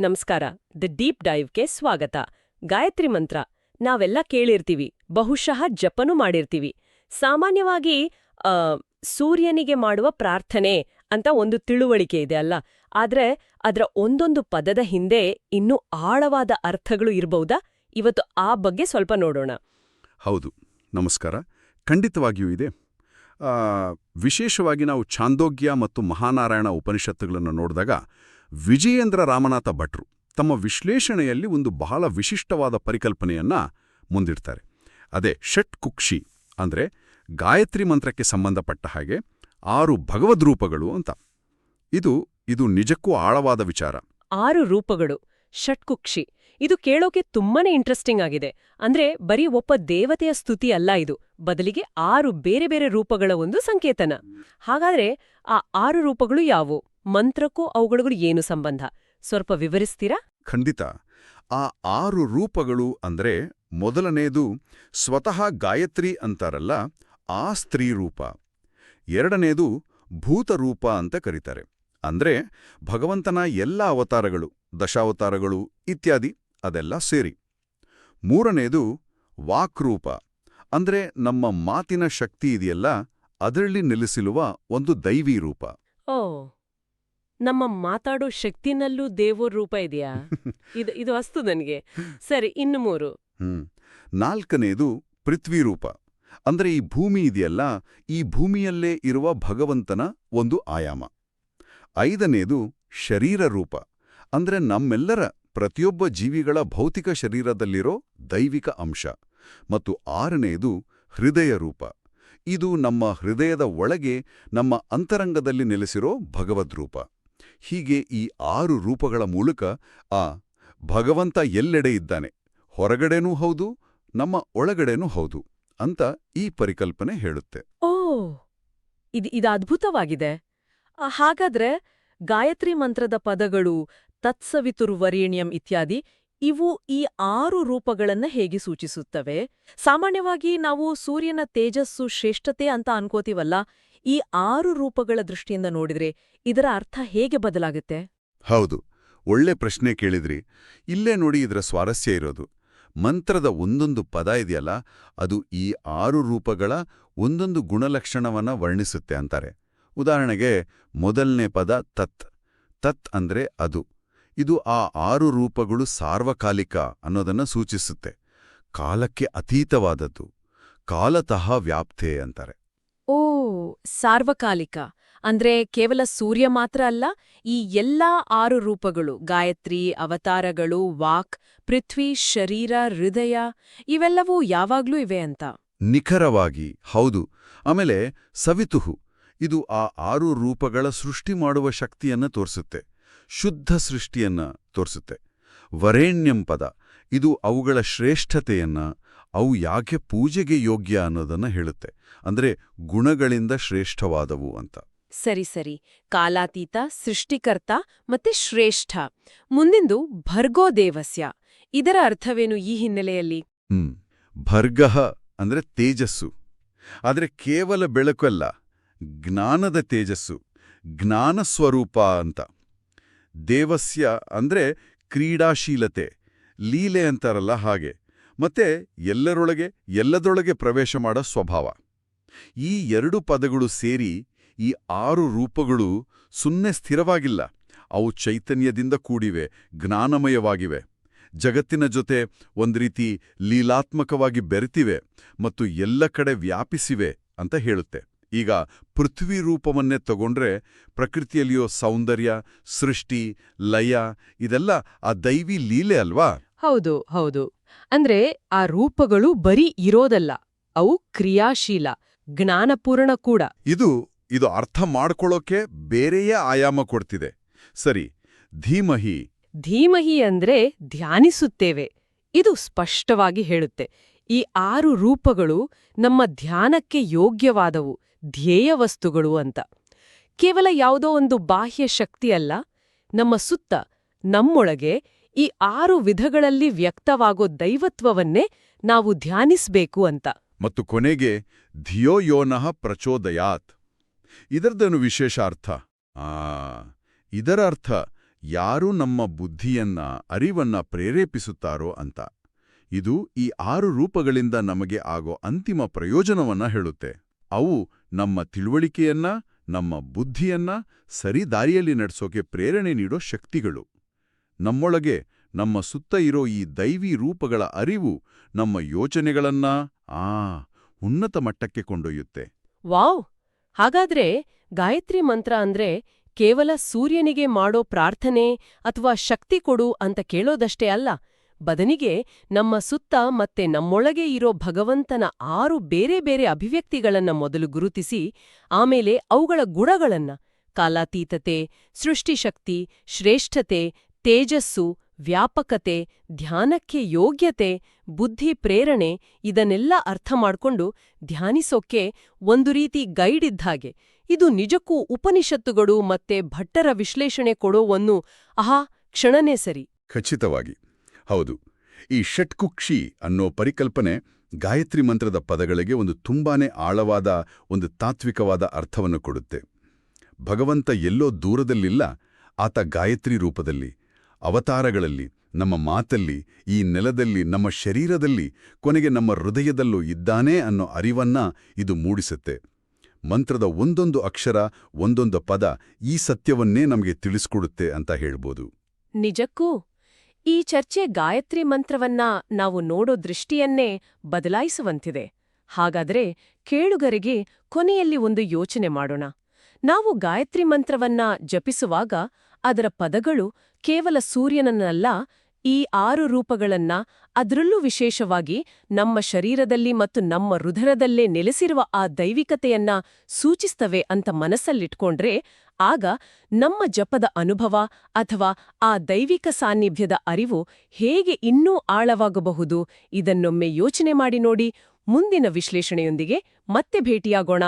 ನಮಸ್ಕಾರ. The deep ಡೈವ್ಗೆ ಸ್ವಾಗತ. ಗಾಯತ್ರಿ ಮಂತ್ರ. ನಾವೆಲ್ಲ ಕೇಳಿರ್ತೀವಿ. ಬಹುಶಃ ಜಪನೂ ಮಾಡಿರ್ತೀವಿ. ಸಾಮಾನ್ಯವಾಗಿ ಸೂರ್ಯನಿಗೆ ಮಾಡುವ ಪ್ರಾರ್ಥನೆ ಅಂತ ಒಂದು ತಿಳುವಳಿಕೆ ಇದೆ ಅಲ್ಲ? ಆದ್ರೆ, ಅದರ ಒಂದೊಂದು ಪದದ ಹಿಂದೆ ಇನ್ನೂ ಆಳವಾದ ಅರ್ಥಗಳು ಇರಬಹುದಾ? ಇವತ್ತು ಆ ಬಗ್ಗೆ ಸ್ವಲ್ಪ ನೋಡೋಣ. ಹೌದು. ನಮಸ್ಕಾರ. ಖಂಡಿತವಾಗಿಯೂ ಇದೆ. ವಿಶೇಷವಾಗಿ ನಾವು ಛಾಂದೋಗ್ಯ ಮತ್ತು ಮಹಾನಾರಾಯಣ ಉಪನಿಷತ್ತುಗಳನ್ನು ನೋಡಿದಾಗ ವಿಜಯೇಂದ್ರ ರಾಮನಾಥ ಭಟ್ರು ತಮ್ಮ ವಿಶ್ಲೇಷಣೆಯಲ್ಲಿ ಒಂದು ಬಹಳ ವಿಶಿಷ್ಟವಾದ ಪರಿಕಲ್ಪನೆಯನ್ನ ಮುಂದಿಡ್ತಾರೆ. ಅದೇ ಷಟ್ ಕುಕ್ಷಿ ಅಂದ್ರೆ ಗಾಯತ್ರಿ ಮಂತ್ರಕ್ಕೆ ಸಂಬಂಧಪಟ್ಟ ಹಾಗೆ ಆರು ಭಗವದ್ರೂಪಗಳು ಅಂತ. ಇದು ಇದು ನಿಜಕ್ಕೂ ಆಳವಾದ ವಿಚಾರ. ಆರು ರೂಪಗಳು ಷಟ್ಕುಕ್ಷಿ ಇದು ಕೇಳೋಕೆ ತುಂಬಾನೇ ಇಂಟ್ರೆಸ್ಟಿಂಗ್ ಆಗಿದೆ. ಅಂದ್ರೆ ಬರೀ ಒಬ್ಬ ದೇವತೆಯ ಸ್ತುತಿ ಅಲ್ಲ ಇದು. ಬದಲಿಗೆ ಆರು ಬೇರೆ ಬೇರೆ ರೂಪಗಳ ಒಂದು ಸಂಕೇತನ. ಹಾಗಾದ್ರೆ ಆ ಆರು ರೂಪಗಳು ಯಾವುವು ಮಂತ್ರಕ್ಕೂ ಅವುಗಳಿಗೂ ಏನು ಸಂಬಂಧ? ಸ್ವಲ್ಪ ವಿವರಿಸ್ತೀರಾ? ಖಂಡಿತ. ಆ ಆರು ರೂಪಗಳು ಅಂದ್ರೆ ಮೊದಲನೇದು ಸ್ವತಃ ಗಾಯತ್ರಿ ಅಂತಾರಲ್ಲ ಆ ಸ್ತ್ರೀ ರೂಪ. ಎರಡನೇದು ಭೂತರೂಪ ಅಂತ ಕರೀತಾರೆ. ಅಂದ್ರೆ ಭಗವಂತನ ಎಲ್ಲ ಅವತಾರಗಳು ದಶಾವತಾರಗಳು ಇತ್ಯಾದಿ ಅದೆಲ್ಲ ಸೇರಿ. ಮೂರನೇದು ವಾಕ್ರೂಪ ಅಂದ್ರೆ ನಮ್ಮ ಮಾತಿನ ಶಕ್ತಿ ಇದೆಯಲ್ಲ ಅದರಲ್ಲಿ ನೆಲೆಸಿರುವ ಒಂದು ದೈವಿ ರೂಪ. ಓ. ನಮ್ಮ ಮಾತಾಡೋ ಶಕ್ತಿನಲ್ಲೂ ದೇವರ ರೂಪ ಇದೆಯಾ? ಇದು ಇದು ಅಸ್ತು ನನಗೆ. ಸರಿ ಇನ್ನು ಮೂರು. ನಾಲ್ಕನೇದು ನಾಲ್ಕನೇದು ಪೃಥ್ವಿರೂಪ ಅಂದ್ರೆ ಈ ಭೂಮಿ ಇದೆಯಲ್ಲ ಈ ಭೂಮಿಯಲ್ಲೇ ಇರುವ ಭಗವಂತನ ಒಂದು ಆಯಾಮ. ಐದನೇದು ಶರೀರ ರೂಪ. ಅಂದ್ರೆ ನಮ್ಮೆಲ್ಲರ ಪ್ರತಿಯೊಬ್ಬ ಜೀವಿಗಳ ಭೌತಿಕ ಶರೀರದಲ್ಲಿರೋ ದೈವಿಕ ಅಂಶ. ಮತ್ತು ಆರನೇದು ಹೃದಯ ರೂಪ. ಇದು ನಮ್ಮ ಹೃದಯದ ಒಳಗೆ ನಮ್ಮ ಅಂತರಂಗದಲ್ಲಿ ನೆಲೆಸಿರೋ ಭಗವದ್ರೂಪ. ಹೀಗೆ ಈ ಆರು ರೂಪಗಳ ಮೂಲಕ ಆ ಭಗವಂತ ಎಲ್ಲೆಡೆ ಇದ್ದಾನೆ. ಹೊರಗಡೆನೂ ಹೌದು, ನಮ್ಮ ಒಳಗಡೆನೂ ಹೌದು ಅಂತ ಈ ಪರಿಕಲ್ಪನೆ ಹೇಳುತ್ತೆ. ಓ, ಇದು ಇದು ಅದ್ಭುತವಾಗಿದೆ. ಹಾಗಾದ್ರೆ ಗಾಯತ್ರಿ ಮಂತ್ರದ ಪದಗಳು ತತ್ಸವಿತುರ್ವರೇಣ್ಯಂ ಇತ್ಯಾದಿ ಇವು ಈ ಆರು ರೂಪಗಳನ್ನು ಹೇಗೆ ಸೂಚಿಸುತ್ತವೆ? ಸಾಮಾನ್ಯವಾಗಿ ನಾವು ಸೂರ್ಯನ ತೇಜಸ್ಸು ಶ್ರೇಷ್ಠತೆ ಅಂತ ಅನ್ಕೋತೀವಲ್ಲ ಈ ಆರು ರೂಪಗಳ ದೃಷ್ಟಿಯಿಂದ ನೋಡಿದ್ರೆ ಇದರ ಅರ್ಥ ಹೇಗೆ ಬದಲಾಗುತ್ತೆ? ಹೌದು. ಒಳ್ಳೆ ಪ್ರಶ್ನೆ ಕೇಳಿದ್ರಿ. ಇಲ್ಲೇ ನೋಡಿ ಇದರ ಸ್ವಾರಸ್ಯ ಇರೋದು. ಮಂತ್ರದ ಒಂದೊಂದು ಪದ ಇದೆಯಲ್ಲ, ಅದು ಈ ಆರು ರೂಪಗಳ ಒಂದೊಂದು ಗುಣಲಕ್ಷಣವನ್ನ ವರ್ಣಿಸುತ್ತೆ ಅಂತಾರೆ. ಉದಾಹರಣೆಗೆ, ಮೊದಲನೇ ಪದ ತತ್. ತತ್ ಅಂದ್ರೆ ಅದು. ಇದು ಆ ಆರು ರೂಪಗಳು ಸಾರ್ವಕಾಲಿಕ ಅನ್ನೋದನ್ನ ಸೂಚಿಸುತ್ತೆ. ಕಾಲಕ್ಕೆ ಅತೀತವಾದದ್ದು. ಕಾಲತಃ ವ್ಯಾಪ್ತೆ ಅಂತಾರೆ. ಸಾರ್ವಕಾಲಿಕ, ಅಂದ್ರೆ ಕೇವಲ ಸೂರ್ಯ ಮಾತ್ರ ಅಲ್ಲ, ಈ ಎಲ್ಲಾ ಆರು ರೂಪಗಳು, ಗಾಯತ್ರಿ, ಅವತಾರಗಳು, ವಾಕ್, ಪೃಥ್ವಿ, ಶರೀರ, ಹೃದಯ, ಇವೆಲ್ಲವೂ ಯಾವಾಗ್ಲೂ ಇವೆ ಅಂತ. ನಿಖರವಾಗಿ, ಹೌದು. ಆಮೇಲೆ ಸವಿತುಹು, ಇದು ಆ ಆರು ರೂಪಗಳ ಸೃಷ್ಟಿ ಮಾಡುವ ಶಕ್ತಿಯನ್ನ ತೋರಿಸುತ್ತೆ. ಶುದ್ಧ ಸೃಷ್ಟಿಯನ್ನ ತೋರಿಸುತ್ತೆ. ವರೇಣ್ಯಂ ಪದ, ಇದು ಅವುಗಳ ಶ್ರೇಷ್ಠತೆಯನ್ನ ಅವು ಯಾಕೆ ಪೂಜೆಗೆ ಯೋಗ್ಯ ಅನ್ನೋದನ್ನ ಹೇಳುತ್ತೆ. ಅಂದ್ರೆ ಗುಣಗಳಿಂದ ಶ್ರೇಷ್ಠವಾದವು ಅಂತ. ಸರಿ ಸರಿ. ಕಾಲಾತೀತ ಸೃಷ್ಟಿಕರ್ತ ಮತ್ತೆ ಶ್ರೇಷ್ಠ. ಮುಂದಿಂದು ಭರ್ಗೋ ದೇವಸ್ಯ. ಇದರ ಅರ್ಥವೇನು ಈ ಹಿನ್ನೆಲೆಯಲ್ಲಿ? ಹ್ಮ್. ಭರ್ಗಃ ಅಂದ್ರೆ ತೇಜಸ್ಸು. ಆದರೆ ಕೇವಲ ಬೆಳಕಲ್ಲ ಜ್ಞಾನದ ತೇಜಸ್ಸು ಜ್ಞಾನ ಸ್ವರೂಪ ಅಂತ. ದೇವಸ್ಯ ಅಂದ್ರೆ ಕ್ರೀಡಾಶೀಲತೆ ಲೀಲೆ ಅಂತಾರಲ್ಲ ಹಾಗೆ. ಮತ್ತೆ ಎಲ್ಲರೊಳಗೆ, ಎಲ್ಲದರೊಳಗೆ ಪ್ರವೇಶ ಮಾಡೋ ಸ್ವಭಾವ. ಈ ಎರಡು ಪದಗಳು ಸೇರಿ ಈ ಆರು ರೂಪಗಳು ಸುಮ್ಮನೆ ಸ್ಥಿರವಾಗಿಲ್ಲ. ಅವು ಚೈತನ್ಯದಿಂದ ಕೂಡಿವೆ, ಜ್ಞಾನಮಯವಾಗಿವೆ. ಜಗತ್ತಿನ ಜೊತೆ ಒಂದು ರೀತಿ ಲೀಲಾತ್ಮಕವಾಗಿ ಬೆರೆತಿವೆ ಮತ್ತು ಎಲ್ಲ ಕಡೆ ವ್ಯಾಪಿಸಿವೆ ಅಂತ ಹೇಳುತ್ತೆ. ಈಗ ಪೃಥ್ವಿ ರೂಪವನ್ನೇ ತಗೊಂಡ್ರೆ ಪ್ರಕೃತಿಯಲ್ಲಿಯೋ ಸೌಂದರ್ಯ, ಸೃಷ್ಟಿ, ಲಯ ಇದೆಲ್ಲ ಆ ದೈವಿ ಲೀಲೆ ಅಲ್ವಾ? ಹೌದು ಹೌದು. ಅಂದ್ರೆ ಆ ರೂಪಗಳು ಬರೀ ಇರೋದಲ್ಲ ಅವು ಕ್ರಿಯಾಶೀಲ ಜ್ಞಾನಪೂರ್ಣ ಕೂಡ. ಇದು ಇದು ಅರ್ಥ ಮಾಡ್ಕೊಳ್ಳೋಕೆ ಬೇರೆಯೇ ಆಯಾಮ ಕೊಡ್ತಿದೆ. ಸರಿ ಧೀಮಹಿ. ಧೀಮಹಿ ಅಂದ್ರೆ ಧ್ಯಾನಿಸುತ್ತೇವೆ ಇದು ಸ್ಪಷ್ಟವಾಗಿ ಹೇಳುತ್ತೆ. ಈ ಆರು ರೂಪಗಳು ನಮ್ಮ ಧ್ಯಾನಕ್ಕೆ ಯೋಗ್ಯವಾದವು ಧ್ಯೇಯ ವಸ್ತುಗಳು ಅಂತ. ಕೇವಲ ಯಾವುದೋ ಒಂದು ಬಾಹ್ಯ ಶಕ್ತಿ ಅಲ್ಲ ನಮ್ಮ ಸುತ್ತ ನಮ್ಮೊಳಗೆ ಈ ಆರು ವಿಧಗಳಲ್ಲಿ ವ್ಯಕ್ತವಾಗೋ ದೈವತ್ವವನ್ನೇ ನಾವು ಧ್ಯಾನಿಸಬೇಕು ಅಂತ. ಮತ್ತು ಕೊನೆಗೆ, ಧಿಯೋ ಯೋನಃ ಪ್ರಚೋದಯಾತ್. ಇದರದೇನು ವಿಶೇಷ ಅರ್ಥ, ಆ, ಇದರ ಅರ್ಥ ಯಾರು ನಮ್ಮ ಬುದ್ಧಿಯನ್ನ, ಅರಿವನ್ನ ಪ್ರೇರೇಪಿಸುತ್ತಾರೋ ಅಂತ. ಇದು ಈ ಆರು ರೂಪಗಳಿಂದ ನಮಗೆ ಆಗೋ ಅಂತಿಮ ಪ್ರಯೋಜನವನ್ನ ಹೇಳುತ್ತೆ. ಅವು ನಮ್ಮ ತಿಳುವಳಿಕೆಯನ್ನ, ನಮ್ಮ ಬುದ್ಧಿಯನ್ನ ಸರಿ ದಾರಿಯಲ್ಲಿ ನಡೆಸೋಕೆ ಪ್ರೇರಣೆ ನೀಡೋ ಶಕ್ತಿಗಳು. ನಮ್ಮೊಳಗೆ ನಮ್ಮ ಸುತ್ತ ಇರೋ ಈ ದೈವಿ ರೂಪಗಳ ಅರಿವು ನಮ್ಮ ಯೋಚನೆಗಳನ್ನ, ಆ, ಉನ್ನತ ಮಟ್ಟಕ್ಕೆ ಕೊಂಡೊಯ್ಯುತ್ತೆ. ವಾವ್! ಹಾಗಾದ್ರೆ ಗಾಯತ್ರಿ ಮಂತ್ರ ಅಂದ್ರೆ ಕೇವಲ ಸೂರ್ಯನಿಗೆ ಮಾಡೋ ಪ್ರಾರ್ಥನೆ ಅಥವಾ ಶಕ್ತಿ ಕೊಡು ಅಂತ ಕೇಳೋದಷ್ಟೇ ಅಲ್ಲ. ಬದನಿಗೆ ನಮ್ಮ ಸುತ್ತ ಮತ್ತೆ ನಮ್ಮೊಳಗೆ ಇರೋ ಭಗವಂತನ ಆರು ಬೇರೆ ಬೇರೆ ಅಭಿವ್ಯಕ್ತಿಗಳನ್ನ ಮೊದಲು ಗುರುತಿಸಿ, ಆಮೇಲೆ ಅವುಗಳ ಗುಣಗಳನ್ನ, ಕಾಲಾತೀತತೆ, ಸೃಷ್ಟಿಶಕ್ತಿ, ಶ್ರೇಷ್ಠತೆ ತೇಜಸ್ಸು, ವ್ಯಾಪಕತೆ, ಧ್ಯಾನಕ್ಕೆ ಯೋಗ್ಯತೆ, ಬುದ್ಧಿ ಪ್ರೇರಣೆ ಇದನ್ನೆಲ್ಲ ಅರ್ಥ ಮಾಡ್ಕೊಂಡು ಧ್ಯಾನಿಸೋಕೆ ಒಂದು ರೀತಿ ಗೈಡ್ ಇದ್ದಾಗೆ ಇದು ನಿಜಕ್ಕೂ ಉಪನಿಷತ್ತುಗಳು ಮತ್ತೆ ಭಟ್ಟರ ವಿಶ್ಲೇಷಣೆ ಕೊಡೋವನ್ನು ಆಹಾ, ಕ್ಷಣನೇ ಸರಿ. ಖಚಿತವಾಗಿ. ಹೌದು. ಈ ಷಟ್ಕುಕ್ಷಿ ಅನ್ನೋ ಪರಿಕಲ್ಪನೆ ಗಾಯತ್ರಿ ಮಂತ್ರದ ಪದಗಳಿಗೆ ಒಂದು ತುಂಬಾನೇ ಆಳವಾದ, ಒಂದು ತಾತ್ವಿಕವಾದ ಅರ್ಥವನ್ನು ಕೊಡುತ್ತೆ. ಭಗವಂತ ಎಲ್ಲೋ ದೂರದಲ್ಲಿಲ್ಲ, ಆತ ಗಾಯತ್ರಿ ರೂಪದಲ್ಲಿ. ಅವತಾರಗಳಲ್ಲಿ, ನಮ್ಮ ಮಾತಲ್ಲಿ, ಈ ನೆಲದಲ್ಲಿ, ನಮ್ಮ ಶರೀರದಲ್ಲಿ, ಕೊನೆಗೆ ನಮ್ಮ ಹೃದಯದಲ್ಲೂ ಇದ್ದಾನೆ ಅನ್ನೋ ಅರಿವನ್ನ ಇದು ಮೂಡಿಸುತ್ತೆ. ಮಂತ್ರದ ಒಂದೊಂದು ಅಕ್ಷರ, ಒಂದೊಂದು ಪದ ಈ ಸತ್ಯವನ್ನೇ ನಮಗೆ ತಿಳಿಸ್ಕೊಡುತ್ತೆ ಅಂತ ಹೇಳ್ಬೋದು. ನಿಜಕ್ಕೂ? ಈ ಚರ್ಚೆ ಗಾಯತ್ರಿ ಮಂತ್ರವನ್ನ ನಾವು ನೋಡೋ ದೃಷ್ಟಿಯನ್ನೇ ಬದಲಾಯಿಸುವಂತಿದೆ. ಹಾಗಾದ್ರೆ ಕೇಳುಗರಿಗೆ ಕೊನೆಯಲ್ಲಿ ಒಂದು ಯೋಚನೆ ಮಾಡೋಣ. ನಾವು ಗಾಯತ್ರಿ ಮಂತ್ರವನ್ನ ಜಪಿಸುವಾಗ ಅದರ ಪದಗಳು ಕೇವಲ ಸೂರ್ಯನನ್ನಲ್ಲ, ಈ ಆರು ರೂಪಗಳನ್ನ ಅದರಲ್ಲೂ ವಿಶೇಷವಾಗಿ ನಮ್ಮ ಶರೀರದಲ್ಲಿ ಮತ್ತು ನಮ್ಮ ಹೃದಯದಲ್ಲೇ ನೆಲೆಸಿರುವ ಆ ದೈವಿಕತೆಯನ್ನ ಸೂಚಿಸ್ತವೆ ಅಂತ ಮನಸ್ಸಲ್ಲಿಟ್ಕೊಂಡ್ರೆ, ಆಗ ನಮ್ಮ ಜಪದ ಅನುಭವ ಅಥವಾ ಆ ದೈವಿಕ ಸಾನ್ನಿಧ್ಯದ ಅರಿವು ಹೇಗೆ ಇನ್ನೂ ಆಳವಾಗಬಹುದು ಇದನ್ನೊಮ್ಮೆ ಯೋಚನೆ ಮಾಡಿ ನೋಡಿ ಮುಂದಿನ ವಿಶ್ಲೇಷಣೆಯೊಂದಿಗೆ ಮತ್ತೆ ಭೇಟಿಯಾಗೋಣ.